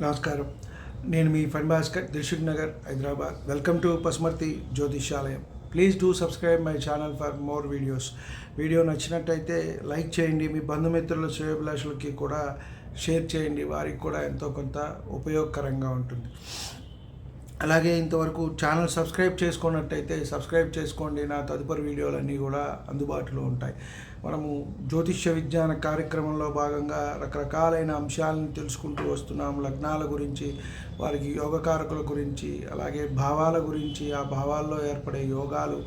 నమస్కారం. నేను మీ fun Bhaskar Dilsukh Nagar Hyderabad. Welcome to Pasumarthi జ్యోతిషాలయం please do subscribe my channel for more videos. Video నచ్చినట్టయితే like చేయండి. మీ బంధుమిత్రుల శ్రేయభిలాషులకి కూడా షేర్ చేయండి. వారికి కూడా ఎంతో కొంత ఉపయోగకరంగా ఉంటుంది. అలాగే ఇంతవరకు ఛానల్ సబ్స్క్రైబ్ చేసుకున్నట్టయితే సబ్స్క్రైబ్ చేసుకోండి. నా తదుపరి వీడియోలన్నీ కూడా అందుబాటులో ఉంటాయి. మనము జ్యోతిష్య విజ్ఞాన కార్యక్రమంలో భాగంగా రకరకాలైన అంశాలను తెలుసుకుంటూ వస్తున్నాం లగ్నాల గురించి వారికి యోగకారకుల గురించి అలాగే భావాల గురించి ఆ భావాల్లో ఏర్పడే యోగాలు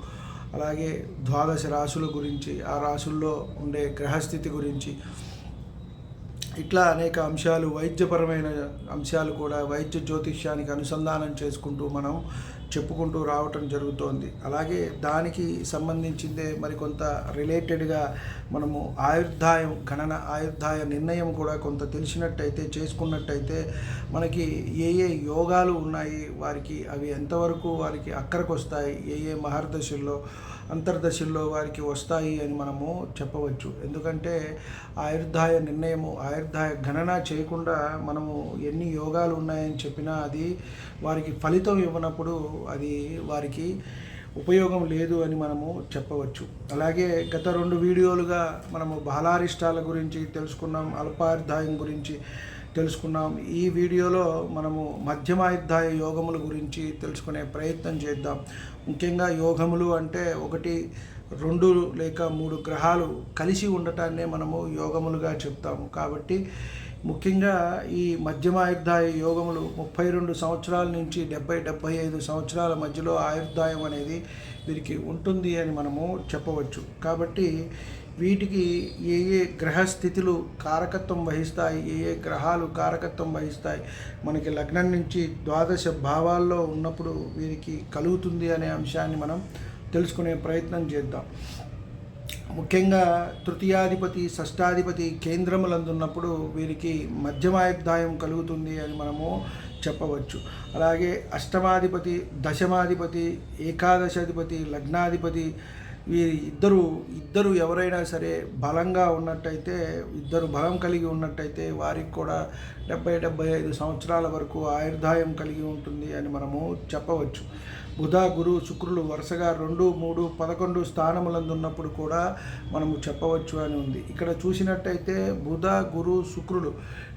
అలాగే ద్వాదశ రాశుల గురించి ఆ రాశుల్లో ఉండే గ్రహస్థితి గురించి ఇట్లా అనేక అంశాలు వైద్యపరమైన అంశాలు కూడా వైద్య జ్యోతిష్యానికి అనుసంధానం చేసుకుంటూ మనం చెప్పుకుంటూ రావటం జరుగుతోంది. అలాగే దానికి సంబంధించిందే మరికొంత రిలేటెడ్గా మనము ఆయుర్దాయం గణన ఆయుర్దాయ నిర్ణయం కూడా కొంత తెలిసినట్టయితే చేసుకున్నట్టయితే మనకి ఏ ఏ యోగాలు ఉన్నాయి వారికి అవి ఎంతవరకు వారికి అక్కడికి వస్తాయి ఏ ఏ మహర్దశల్లో అంతర్దశల్లో వారికి వస్తాయి అని మనము చెప్పవచ్చు. ఎందుకంటే ఆయుర్దాయ నిర్ణయము ఆయుర్దాయ గణన చేయకుండా మనము ఎన్ని యోగాలు ఉన్నాయని చెప్పినా అది వారికి ఫలితం ఇవ్వనప్పుడు అది వారికి ఉపయోగం లేదు అని మనము చెప్పవచ్చు. అలాగే గత రెండు వీడియోలుగా మనము బాలారిష్టాల గురించి తెలుసుకున్నాం అల్పార్థాయం గురించి తెలుసుకున్నాం. ఈ వీడియోలో మనము మధ్యమాయుర్దాయ యోగముల గురించి తెలుసుకునే ప్రయత్నం చేద్దాం. ముఖ్యంగా యోగములు అంటే ఒకటి రెండు లేక మూడు గ్రహాలు కలిసి ఉండటాన్నే మనము యోగములుగా చెప్తాము. కాబట్టి ముఖ్యంగా ఈ మధ్యమాయుర్దాయ యోగములు ముప్పై రెండు సంవత్సరాల నుంచి డెబ్బై డెబ్బై ఐదు సంవత్సరాల మధ్యలో ఆయుర్దాయం అనేది వీరికి ఉంటుంది అని మనము చెప్పవచ్చు. కాబట్టి వీటికి ఏ ఏ గ్రహస్థితులు కారకత్వం వహిస్తాయి ఏ ఏ గ్రహాలు కారకత్వం వహిస్తాయి మనకి లగ్నం నుంచి ద్వాదశ భావాల్లో ఉన్నప్పుడు వీరికి కలుగుతుంది అనే అంశాన్ని మనం తెలుసుకునే ప్రయత్నం చేద్దాం. ముఖ్యంగా తృతీయాధిపతి షష్టాధిపతి కేంద్రములందున్నప్పుడు వీరికి మధ్యమాయుద్ధాయం కలుగుతుంది అని మనము చెప్పవచ్చు. అలాగే అష్టమాధిపతి దశమాధిపతి ఏకాదశాధిపతి లగ్నాధిపతి వీరి ఇద్దరు ఇద్దరు ఎవరైనా సరే బలంగా ఉన్నట్టయితే ఇద్దరు బలం కలిగి ఉన్నట్టయితే వారికి కూడా డెబ్బై డెబ్బై ఐదు సంవత్సరాల వరకు ఆయుర్దాయం కలిగి ఉంటుంది అని మనము చెప్పవచ్చు. బుధ గురు శుక్రులు వరుసగా రెండు మూడు పదకొండు స్థానములందున్నప్పుడు కూడా మనము చెప్పవచ్చు అని ఉంది. ఇక్కడ చూసినట్టయితే బుధ గురు శుక్రులు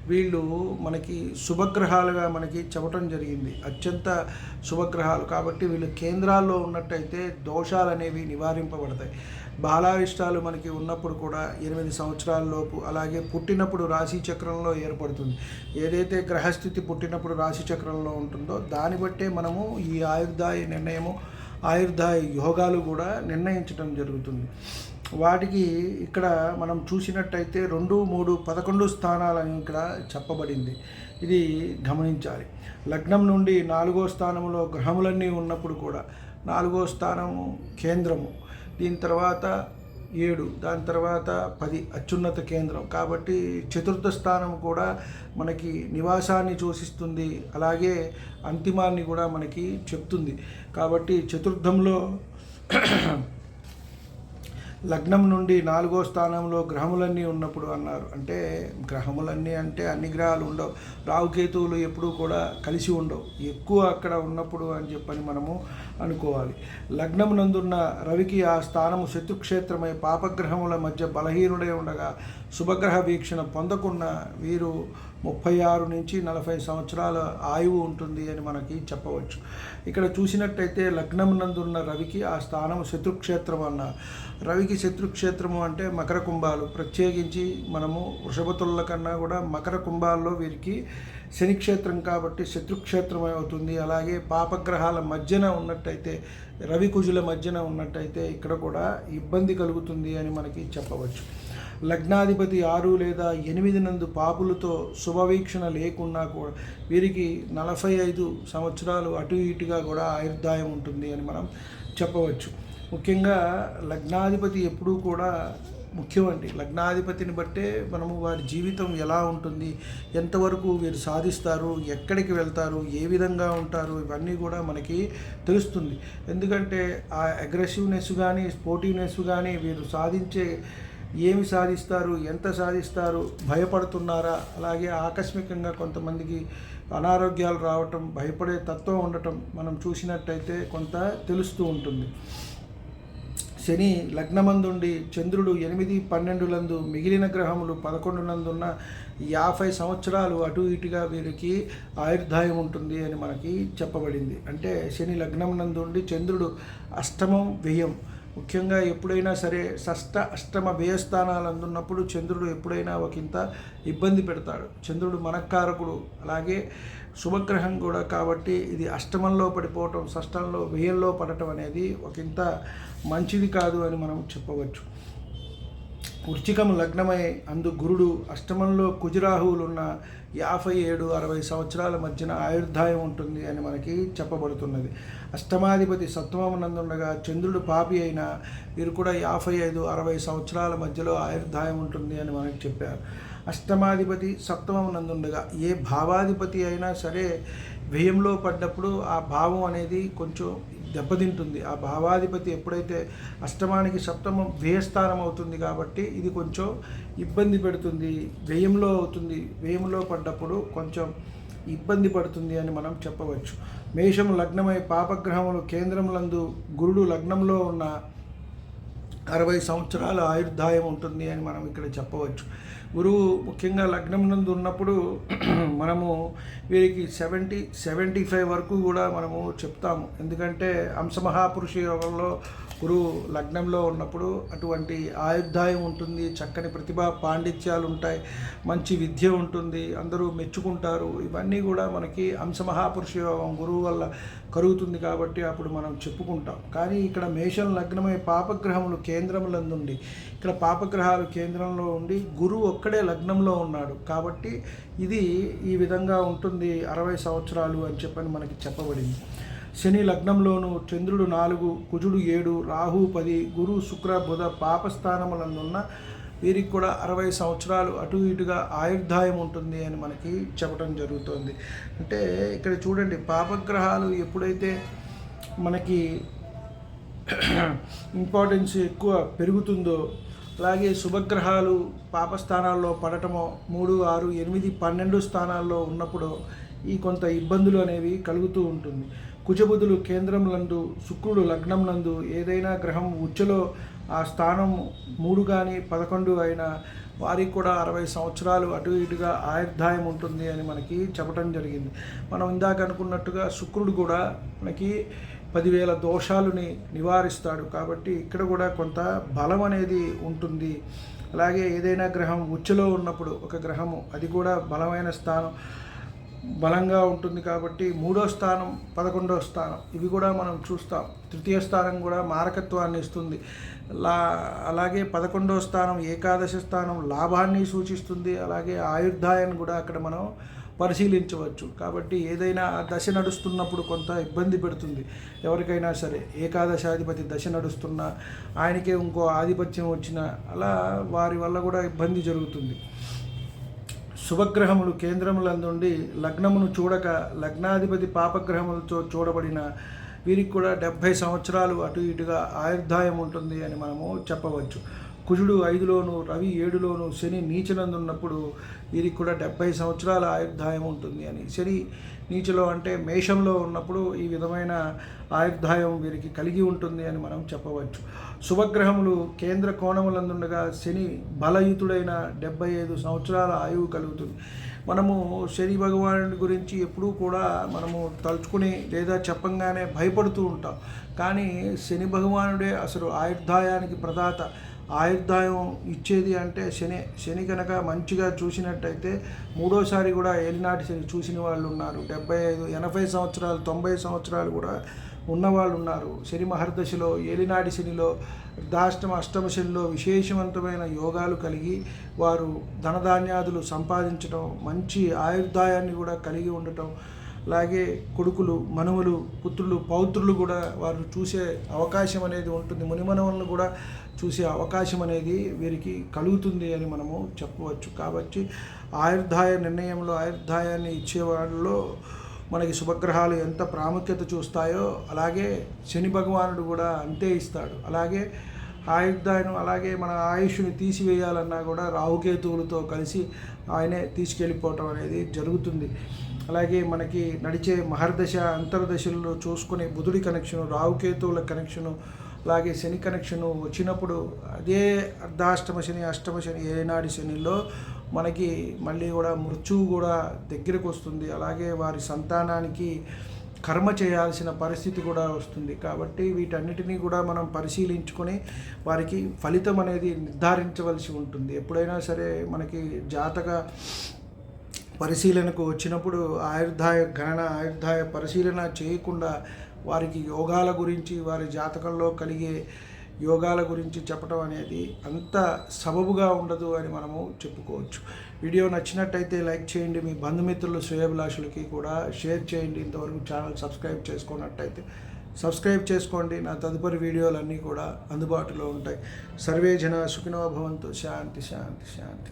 వీళ్ళు మనకి శుభగ్రహాలుగా మనకి చెప్పటం జరిగింది. అత్యంత శుభగ్రహాలు కాబట్టి వీళ్ళు కేంద్రాల్లో ఉన్నట్టయితే దోషాలు అనేవి నివారింపబడతాయి. బాలారిష్టాలు మనకి ఉన్నప్పుడు కూడా ఎనిమిది సంవత్సరాల లోపు అలాగే పుట్టినప్పుడు రాశి చక్రంలో ఏర్పడుతుంది. ఏదైతే గ్రహస్థితి పుట్టినప్పుడు రాశి చక్రంలో ఉంటుందో దాన్ని బట్టే మనము ఈ ఆయుర్దాయ నిర్ణయము ఆయుర్దాయ యోగాలు కూడా నిర్ణయించడం జరుగుతుంది. వాటికి ఇక్కడ మనం చూసినట్టయితే రెండు మూడు పదకొండు స్థానాలని ఇక్కడ చెప్పబడింది. ఇది గమనించాలి. లగ్నం నుండి నాలుగో స్థానంలో గ్రహములన్నీ ఉన్నప్పుడు కూడా నాలుగో స్థానము కేంద్రము. దీని తర్వాత ఏడు దాని తర్వాత పది అత్యున్నత కేంద్రం. కాబట్టి చతుర్థ స్థానం కూడా మనకి నివాసాన్ని సూచిస్తుంది. అలాగే అంతిమాన్ని కూడా మనకి చెప్తుంది. కాబట్టి చతుర్థంలో లగ్నం నుండి నాలుగో స్థానంలో గ్రహములన్నీ ఉన్నప్పుడు అన్నారు. అంటే గ్రహములన్నీ అంటే అన్ని గ్రహాలు ఉండవు. రావుకేతువులు ఎప్పుడూ కూడా కలిసి ఉండవు. ఎక్కువ అక్కడ ఉన్నప్పుడు అని చెప్పని మనము అనుకోవాలి. లగ్నం నందున్న రవికి ఆ స్థానము శత్రుక్షేత్రమై పాపగ్రహముల మధ్య బలహీనుడై ఉండగా శుభగ్రహ వీక్షణ పొందకున్న వీరు ముప్పై ఆరు నుంచి నలభై సంవత్సరాల ఆయువు ఉంటుంది అని మనకి చెప్పవచ్చు. ఇక్కడ చూసినట్టయితే లగ్నం నందున్న రవికి ఆ స్థానం శత్రుక్షేత్రం అన్న. రవికి శత్రుక్షేత్రము అంటే మకర కుంభాలు. ప్రత్యేకించి మనము వృషభతుల కన్నా కూడా మకర కుంభాల్లో వీరికి శనిక్షేత్రం కాబట్టి శత్రుక్షేత్రం అవుతుంది. అలాగే పాపగ్రహాల మధ్యన ఉన్నట్టయితే రవికుజుల మధ్యన ఉన్నట్టయితే ఇక్కడ కూడా ఇబ్బంది కలుగుతుంది అని మనకి చెప్పవచ్చు. లగ్నాధిపతి ఆరు లేదా ఎనిమిది నందు పాపులతో శుభవీక్షణ లేకున్నా కూడా వీరికి నలభై ఐదు సంవత్సరాలు అటు ఇటుగా కూడా ఆయుర్దాయం ఉంటుంది అని మనం చెప్పవచ్చు. ముఖ్యంగా లగ్నాధిపతి ఎప్పుడూ కూడా ముఖ్యమండి. లగ్నాధిపతిని బట్టే మనము వారి జీవితం ఎలా ఉంటుంది ఎంతవరకు వీరు సాధిస్తారు ఎక్కడికి వెళ్తారు ఏ విధంగా ఉంటారు ఇవన్నీ కూడా మనకి తెలుస్తుంది. ఎందుకంటే ఆ అగ్రెసివ్నెస్ కానీ స్పోర్టివ్నెస్ కానీ వీరు సాధించే ఏమి సాధిస్తారు ఎంత సాధిస్తారు భయపడుతున్నారా? అలాగే ఆకస్మికంగా కొంతమందికి అనారోగ్యాలు రావటం భయపడే తత్వం ఉండటం మనం చూసినట్టయితే కొంత తెలుస్తూ ఉంటుంది. శని లగ్నమందుండి చంద్రుడు ఎనిమిది పన్నెండులందు మిగిలిన గ్రహములు పదకొండునందున్న యాభై సంవత్సరాలు అటు ఇటుగా వీరికి ఆయుర్దాయం ఉంటుంది అని మనకి చెప్పబడింది. అంటే శని లగ్నం నందుండి చంద్రుడు అష్టమం వ్యయం. ముఖ్యంగా ఎప్పుడైనా సరే షష్ట అష్టమ వ్యయస్థానాలు అందున్నప్పుడు చంద్రుడు ఎప్పుడైనా ఒకంత ఇబ్బంది పెడతాడు. చంద్రుడు మనకారకుడు. అలాగే శుభగ్రహం కూడా కాబట్టి ఇది అష్టమంలో పడిపోవటం షష్టంలో వ్యయంలో పడటం అనేది ఒకంత మంచిది కాదు అని మనం చెప్పవచ్చు. వృచ్చికం లగ్నమై అందు గురుడు అష్టమంలో కుజరాహువులున్న యాభై ఏడు అరవై సంవత్సరాల మధ్యన ఆయుర్దాయం ఉంటుంది అని మనకి చెప్పబడుతున్నది. అష్టమాధిపతి సత్వమనందుండగా చంద్రుడు పాపి అయినా వీరు కూడా యాభై ఐదు అరవై సంవత్సరాల మధ్యలో ఆయుర్దాయం ఉంటుంది అని మనకి చెప్పారు. అష్టమాధిపతి సప్తమనందుండగా ఏ భావాధిపతి అయినా సరే వ్యయంలో పడ్డప్పుడు ఆ భావం అనేది కొంచెం దెబ్బతింటుంది. ఆ భావాధిపతి ఎప్పుడైతే అష్టమానికి సప్తమం వ్యయస్థానం అవుతుంది కాబట్టి ఇది కొంచెం ఇబ్బంది పెడుతుంది. వ్యయంలో అవుతుంది. వ్యయంలో పడ్డప్పుడు కొంచెం ఇబ్బంది పడుతుంది అని మనం చెప్పవచ్చు. మేషం లగ్నమై పాపగ్రహములు కేంద్రములందు గురుడు లగ్నంలో ఉన్న అరవై సంవత్సరాల ఆయుర్దాయం ఉంటుంది అని మనం ఇక్కడ చెప్పవచ్చు. గురువు ముఖ్యంగా లగ్నం నందు ఉన్నప్పుడు మనము వీరికి సెవెంటీ సెవెంటీ ఫైవ్ వరకు కూడా మనము చెప్తాము. ఎందుకంటే అంశమహాపురుష యోగంలో గురువు లగ్నంలో ఉన్నప్పుడు అటువంటి ఆయుర్దాయం ఉంటుంది చక్కని ప్రతిభా పాండిత్యాలు ఉంటాయి మంచి విద్య ఉంటుంది అందరూ మెచ్చుకుంటారు. ఇవన్నీ కూడా మనకి అంశమహాపురుష యోగం గురువు వల్ల కరుగుతుంది కాబట్టి అప్పుడు మనం చెప్పుకుంటాం. కానీ ఇక్కడ మేషం లగ్నమై పాపగ్రహములు కేంద్రములందుండి. ఇక్కడ పాపగ్రహాలు కేంద్రంలో ఉండి గురువు ఒక్కడే లగ్నంలో ఉన్నాడు. కాబట్టి ఇది ఈ విధంగా ఉంటుంది. అరవై సంవత్సరాలు అని చెప్పని మనకి చెప్పబడింది. శని లగ్నంలోను చంద్రుడు నాలుగు కుజుడు ఏడు రాహు పది గురు శుక్ర బుధ పాపస్థానములందున్న వీరికి కూడా అరవై సంవత్సరాలు అటు ఇటుగా ఆయుర్దాయం ఉంటుంది అని మనకి చెప్పడం జరుగుతుంది. అంటే ఇక్కడ చూడండి పాపగ్రహాలు ఎప్పుడైతే మనకి ఇంపార్టెన్స్ ఎక్కువ పెరుగుతుందో అలాగే శుభగ్రహాలు పాపస్థానాల్లో పడటమో మూడు ఆరు ఎనిమిది పన్నెండు స్థానాల్లో ఉన్నప్పుడు ఈ కొంత ఇబ్బందులు అనేవి కలుగుతూ ఉంటుంది. కుజబుధులు నందు శుక్రుడు లగ్నం నందు ఏదైనా గ్రహం ఉచ్చలో ఆ స్థానం మూడు కానీ పదకొండు అయినా వారికి కూడా అరవై సంవత్సరాలు అటు ఇటుగా ఆయుర్దాయం ఉంటుంది అని మనకి చెప్పడం జరిగింది. మనం ఇందాక అనుకున్నట్టుగా శుక్రుడు కూడా మనకి పదివేల దోషాలని నివారిస్తాడు. కాబట్టి ఇక్కడ కూడా కొంత బలం అనేది ఉంటుంది. అలాగే ఏదైనా గ్రహం ఉచ్చలో ఉన్నప్పుడు ఒక గ్రహము అది కూడా బలమైన స్థానం బలంగా ఉంటుంది కాబట్టి మూడో స్థానం పదకొండో స్థానం ఇవి కూడా మనం చూస్తాం. తృతీయ స్థానం కూడా మారకత్వాన్ని ఇస్తుంది. లా అలాగే పదకొండో స్థానం ఏకాదశి స్థానం లాభాన్ని సూచిస్తుంది. అలాగే ఆయుర్దాయాన్ని కూడా అక్కడ మనం పరిశీలించవచ్చు. కాబట్టి ఏదైనా దశ నడుస్తున్నప్పుడు కొంత ఇబ్బంది పెడుతుంది. ఎవరికైనా సరే ఏకాదశాధిపతి దశ నడుస్తున్నా ఆయనకే ఇంకో ఆధిపత్యం వచ్చినా అలా వారి వల్ల కూడా ఇబ్బంది జరుగుతుంది. శుభగ్రహములు కేంద్రములందుండి లగ్నమును చూడక లగ్నాధిపతి పాపగ్రహములతో చూడబడిన వీరికి కూడా డెబ్భై సంవత్సరాలు అటు ఇటుగా ఆయుర్దాయం ఉంటుంది అని మనము చెప్పవచ్చు. కుజుడు ఐదులోను రవి ఏడులోను శని నీచనందున్నప్పుడు వీరికి కూడా డెబ్భై సంవత్సరాల ఆయుర్దాయం ఉంటుంది అని. శని నీచలో అంటే మేషంలో ఉన్నప్పుడు ఈ విధమైన ఆయుర్దాయం వీరికి కలిగి ఉంటుంది అని మనం చెప్పవచ్చు. శుభగ్రహములు కేంద్ర కోణములందుండగా శని బలయుతుడైన డెబ్బై ఐదు సంవత్సరాల ఆయువు కలుగుతుంది. మనము శని భగవానుడి గురించి ఎప్పుడూ కూడా మనము తలుచుకుని లేదా చెప్పంగానే భయపడుతూ ఉంటాం. కానీ శని భగవానుడే అసలు ఆయుర్దాయానికి ప్రదాత. ఆయుర్దాయం ఇచ్చేది అంటే శని శని కనుక మంచిగా చూసినట్టయితే మూడోసారి కూడా ఏలినాటి శని చూసిన వాళ్ళు ఉన్నారు. డెబ్బై ఐదు ఎనభై సంవత్సరాలు తొంభై సంవత్సరాలు కూడా ఉన్నవాళ్ళు ఉన్నారు. శని మహర్దశలో ఏలినాటి శనిలో దాష్టమ అష్టమ శనిలో విశేషవంతమైన యోగాలు కలిగి వారు ధనధాన్యాదులు సంపాదించడం మంచి ఆయుర్దాయాన్ని కూడా కలిగి ఉండటం అలాగే కొడుకులు మనవలు పుత్రులు పౌత్రులు కూడా వారు చూసే అవకాశం అనేది ఉంటుంది. మునిమనవలను కూడా చూసే అవకాశం అనేది వీరికి కలుగుతుంది అని మనము చెప్పవచ్చు. కాబట్టి ఆయుర్దాయ నిర్ణయంలో ఆయుర్దాయాన్ని ఇచ్చేవాళ్ళలో మనకి శుభగ్రహాలు ఎంత ప్రాముఖ్యత చూస్తాయో అలాగే శని భగవానుడు కూడా అంతే ఇస్తాడు. అలాగే ఆయుర్దాయం అలాగే మన ఆయుష్ని తీసివేయాలన్నా కూడా రాహుకేతువులతో కలిసి ఆయనే తీసుకెళ్ళిపోవటం అనేది జరుగుతుంది. అలాగే మనకి నడిచే మహర్దశ అంతర్దశల్లో చూసుకునే బుధుడి కనెక్షను రావుకేతువుల కనెక్షను అలాగే శని కనెక్షను వచ్చినప్పుడు అదే అర్ధాష్టమ శని అష్టమ శని ఏనాడి శనిలో మనకి మళ్ళీ కూడా మృత్యువు కూడా దగ్గరకు వస్తుంది. అలాగే వారి సంతానానికి కర్మ చేయాల్సిన పరిస్థితి కూడా వస్తుంది. కాబట్టి వీటన్నిటినీ కూడా మనం పరిశీలించుకొని వారికి ఫలితం అనేది నిర్ధారించవలసి ఉంటుంది. ఎప్పుడైనా సరే మనకి జాతక పరిశీలనకు వచ్చినప్పుడు ఆయుర్దాయ గణన ఆయుర్దాయ పరిశీలన చేయకుండా వారికి యోగాల గురించి వారి జాతకంలో కలిగే యోగాల గురించి చెప్పడం అనేది అంత సబబుగా ఉండదు అని మనము చెప్పుకోవచ్చు. వీడియో నచ్చినట్టయితే లైక్ చేయండి. మీ బంధుమిత్రులు శ్రేయభిలాషులకి కూడా షేర్ చేయండి. ఇంతవరకు ఛానల్ సబ్స్క్రైబ్ చేసుకున్నట్టయితే సబ్స్క్రైబ్ చేసుకోండి. నా తదుపరి వీడియోలన్నీ కూడా అందుబాటులో ఉంటాయి. సర్వే జన సుఖినో భవంతు. శాంతి శాంతి శాంతి.